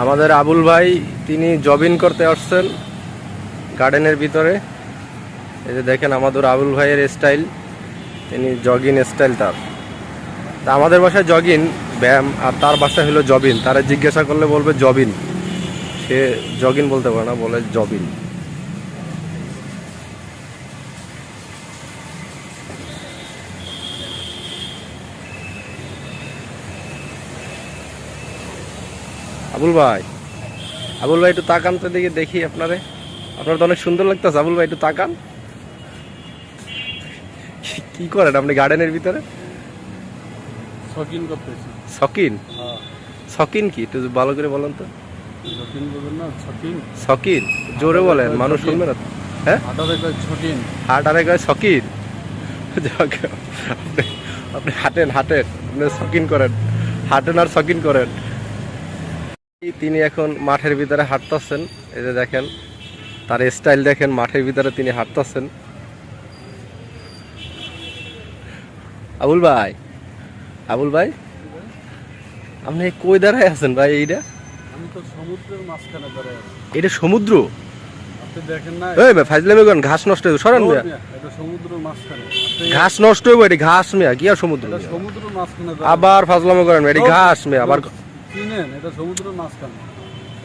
আমাদের আবুল ভাই, তিনি জবিন করতে আসছেন গার্ডেনের ভিতরে। এই যে দেখেন আমাদের আবুল ভাইয়ের স্টাইল তিনি জগিন স্টাইল তার। তা আমাদের বাসায় জগিন ব্যায়াম আর তার বাসায় হলো জবিন তারা জিজ্ঞাসা করলে বলবে জবিন সে জগিন বলতে পারে না, বলে জবিন আবুল ভাই। আবুল ভাই একটু তাকান তো দিকে দেখি আপনারে। আপনার তো অনেক সুন্দর লাগতেছে। আবুল ভাই একটু তাকান। কি- করেন আপনি গার্ডেনের ভিতরে? শকিন করতেছি। সকিন হ্যাঁ। কি? একটু ভালো করে বলেন তো। শকিন শকিন জোরে বলেন মানুষ শুনবে না হ্যাঁ? হাট আরে কয় সকিন যাক, আপনি হাঁটেন হাঁটেন। আপনি সকিন করেন। হাঁটেন আর সকিন করেন। তিনি এখন মাঠের ভিতরে হাঁটতেছেন। এই যে দেখেন তার স্টাইল দেখেন মাঠের ভিতরে তিনি হাঁটতেছেন। আবুল ভাই আবুল ভাই আপনি কই দাঁড়ায় আছেন ভাই এইটা? আমি তো সমুদ্রের মাঝখানে দাঁড়ায় এটা সমুদ্র? আপনি দেখেন না এই ভাই ফাজলামি করেন ঘাস নষ্ট হয়ে সরেন মিয়া। এটা সমুদ্রের মাঝখানে। ঘাস নষ্ট হইব এটি ঘাস মিয়া কি আর সমুদ্র? মাঝখানে আবার ফাজলামি করেন এটি ঘাস মিয়া আবার চিনেন এটা সমুদ্রের মাঝখানে।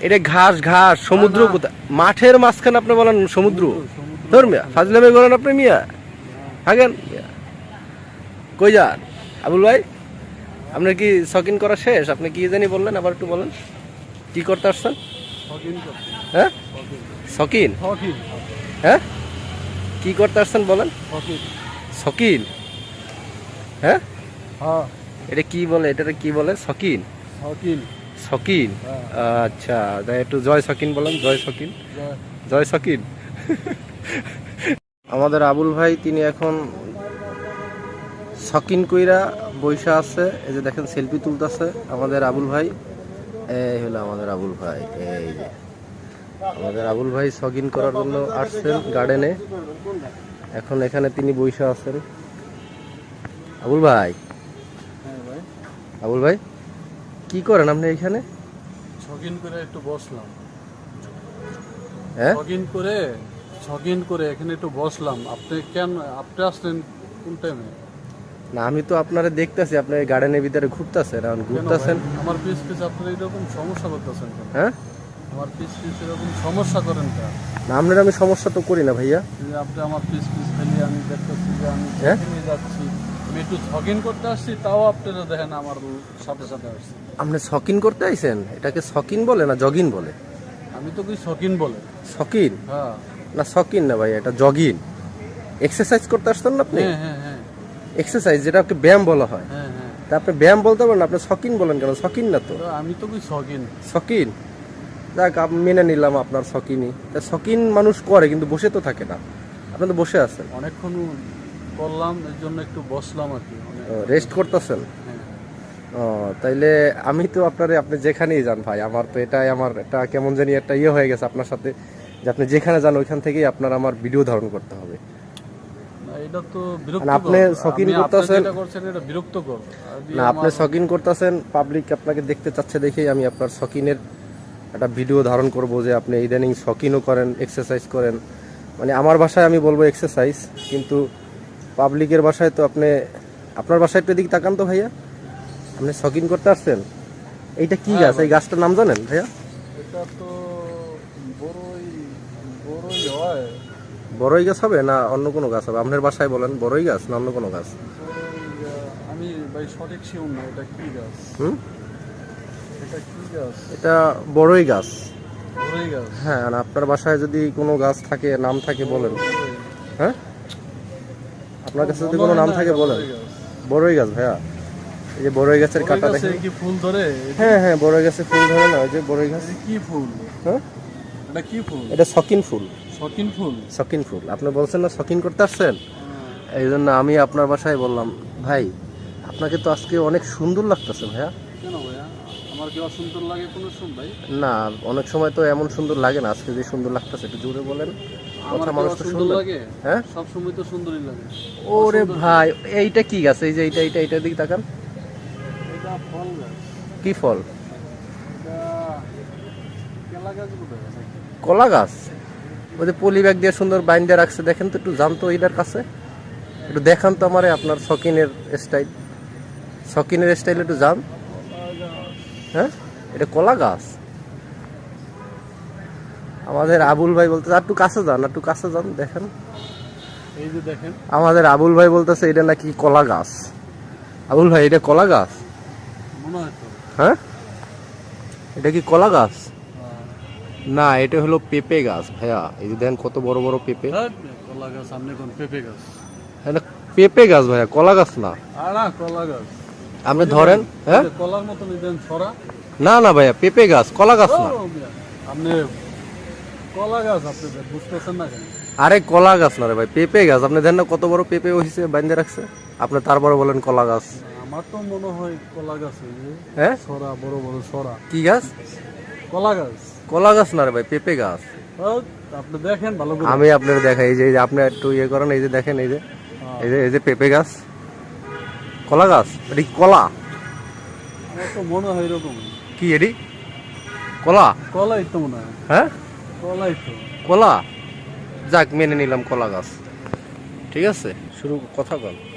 এটা ঘাস ঘাস সমুদ্র। কোথায়? মাঠের মাঝখানে আপনি বলেন সমুদ্র। ধর মিয়া ফাজলামি করেন আপনি মিয়া। থাকেন। কই যান? আবুল ভাই আপনার কি শকিং করা শেষ? আপনি কি জানি বললেন আবার একটু বলেন। কি করতে আসছেন? হ্যাঁ? শকিন হ্যাঁ? কি করতে আসছেন বলেন? শকিন শকিন হ্যাঁ? হ্যাঁ। এটা কি বলে এটা কি বলে? শকিন শকিন শকিন হ্যাঁ। আচ্ছা একটু জয় শকিন বলেন জয় শকিন জয়। জয় আমাদের আবুল ভাই তিনি এখন শকিন কইরা বৈশা আছে। এই যে দেখেন সেলফি তুলতেছে আমাদের আবুল ভাই। এই হলো আমাদের আবুল ভাই এই যে। আমাদের আবুল ভাই শকিন করার জন্য আসছেন গার্ডেনে এখন এখানে তিনি বৈশা আছেন। আবুল হ্যাঁ ভাই। আবুল ভাই? কি করেন আপনি এখানে? শকিন করে একটু বসলাম। হ্যাঁ? শকিন করে শকিন করে এখানে একটু বসলাম। আপনি কেন আপনি আসলেন কোন টাইমে না আমি তো আপনারা দেখতেছি আপনি গার্ডেনের ভিতরে ঘুরতেছেন এখন ঘুরতেছেন। আমার পিস পিস আপনারা এরকম সমস্যা করতেছেন কেন? হ্যাঁ? আমার পিস পিস এরকম সমস্যা করেন কেন? না আপনার আমি সমস্যা তো করি না ভাইয়া। আপনি আমার পিস পিস ফেলে আমি দেখতেছি যে আমি হ্যাঁ? যাচ্ছি। আমি একটু শকিন করতে আসছি তাও আপনারা দেখেন আমার সাথে সাথে আসছি। আপনি শকিন করতে আইছেন? এটাকে শকিন বলে না জগিন বলে? আমি তো কি শকিন বলে? শকিন? হ্যাঁ। না শকিন না ভাই এটা জগিন। এক্সারসাইজ করতে আসছেন না আপনি? হ্যাঁ হ্যাঁ হ্যাঁ। এক্সারসাইজ যেটাকে ব্যায়াম বলা হয়। হ্যাঁ হ্যাঁ। তা আপনি ব্যায়াম বলতে পারেন না, আপনি শকিন বলেন কেন? শকিন না তো। আমি তো কি শকিন? শকিন? যাক মেনে নিলাম আপনার শকিনই। তা শকিন মানুষ করে কিন্তু বসে তো থাকে না। আপনি তো বসে আছেন। অনেকক্ষণ করলাম এর জন্য একটু বসলাম আর কি। রেস্ট করতেছেন? হ্যাঁ। ও তাইলে আমি তো আপনারে আপনি যেখানেই যান ভাই আমার তো এটাই আমার একটা কেমন জানি একটা ইয়ে হয়ে গেছে আপনার সাথে যে আপনি যেখানে যান ওইখান থেকেই আপনার আমার ভিডিও ধারণ করতে হবে। এটা তো মানে আপনি করতেছেন- এটা বিরক্তকর। না আপনি আমার- শকিন করতেছেন পাবলিক আপনাকে দেখতে চাচ্ছে দেখেই আমি আপনার শকিনের একটা ভিডিও ধারণ করব যে আপনি ইদানিং শকিনও করেন এক্সারসাইজ করেন। মানে আমার বাসায় আমি বলব এক্সারসাইজ কিন্তু পাবলিকের বাসায় তো আপনি আপনার বাসায় একটু এদিকে তাকান তো ভাইয়া। আপনি শকিন করতে আসছেন। এইটা কি হ্যাঁ, গাছ? এই গাছটার নাম জানেন ভাইয়া? এটা তো বড়ই বড়ই হয়। বড়ই গাছ হবে না অন্য কোনো গাছ হবে? আপনার বাসায় বলেন বড়ই গাছ না অন্য কোনো গাছ? আমি ভাই সঠিক শিওর না এটা কি গাছ? হুম? এটা কি গাছ? এটা বড়ই গাছ। বড়ই গাছ? হ্যাঁ আর আপনার বাসায় যদি কোনো গাছ থাকে নাম থাকে বলেন। হ্যাঁ? আপনার কাছে যদি কোনো নাম থাকে বলেন। বড়ই গাছ ভাইয়া। এই যে বড়ই গাছের কাটা দেখেন। কি ফুল ধরে? হ্যাঁ হ্যাঁ বড়ই গাছে ফুল ধরে না ওই যে বড়ই গাছ। কি ফুল? হ্যাঁ? এটা কি ফুল? এটা শকিন ফুল। শকিন ফুল? শকিন ফুল। আপনি বলছেন না শকিন করতে আসছেন? এই জন্য আমি আপনার বাসায় বললাম ভাই আপনাকে তো আজকে অনেক সুন্দর লাগতেছে ভাইয়া। আমার কি অসুন্দর লাগে কোনো শুন না অনেক সময় তো এমন সুন্দর লাগে না আজকে যে সুন্দর লাগতেছে একটু জোরে বলেন। আমার কথা মানুষ তো অসুন্দর লাগে? হ্যাঁ? সব সময় তো সুন্দরই লাগে। ওরে ভাই এইটা কি গাছ? এই যে এইটা এইটা এইটার দিকে তাকান। এটা ফল গাছ। কি ফল? কলা গাছ ওই যে পলি ব্যাগ দিয়ে সুন্দর বাইন দিয়ে রাখছে দেখেন তো একটু জানতো এইটার কাছে। একটু দেখান তো আমারে আপনার শকিনের স্টাইল শকিনের স্টাইল একটু জান হ্যাঁ? এটা কলা গাছ। আমাদের আবুল ভাই বলতে একটু কাছে যান একটু কাছে যান দেখেন। এই যে দেখেন। আমাদের আবুল ভাই বলতেছে এটা নাকি কলা গাছ? আবুল ভাই এটা কলা গাছ? হয় হ্যাঁ? এটা কি কলা গাছ? না এটা হলো পেঁপে গাছ ভাইয়া। এই যে দেখেন কত বড় বড় পেঁপে। কলা গাছ সামনে কোন পেঁপে গাছ? এটা পেঁপে গাছ ভাইয়া কলা গাছ না। কলা গাছ। আপনি ধরেন হ্যাঁ? কলার ছড়া। না না ভাইয়া পেঁপে গাছ কলা গাছ না। আপনি কলা গাছ আপনি বুঝতেছেন না কেন? আরে কলা গাছ না রে ভাই পেঁপে গাছ। আপনি দেখেন না কত বড় পেঁপে হয়েছে বান্ধে রাখছে? আপনি তারপরে বলেন কলা গাছ। আমার তো মনে হয় কলা গাছ হ্যাঁ? ছড়া বড় বড় ছড়া। কি গাছ? কলা গাছ। কলা গাছ না রে ভাই পেঁপে গাছ। আপনি দেখেন ভালো করে। আমি আপনার দেখাই এই যে এই যে আপনি একটু ইয়ে করেন এই যে দেখেন এই যে হ্যাঁ, এই যে এই যে পেঁপে গাছ। কলা গাছ? এটি কলা? মনে হয় এরকম। কি এটি? কলা? কলাই তো মনে হয়। হ্যাঁ? কলাই তো। কলা? যাক মেনে নিলাম কলা গাছ। ঠিক আছে শুরু কথা বল।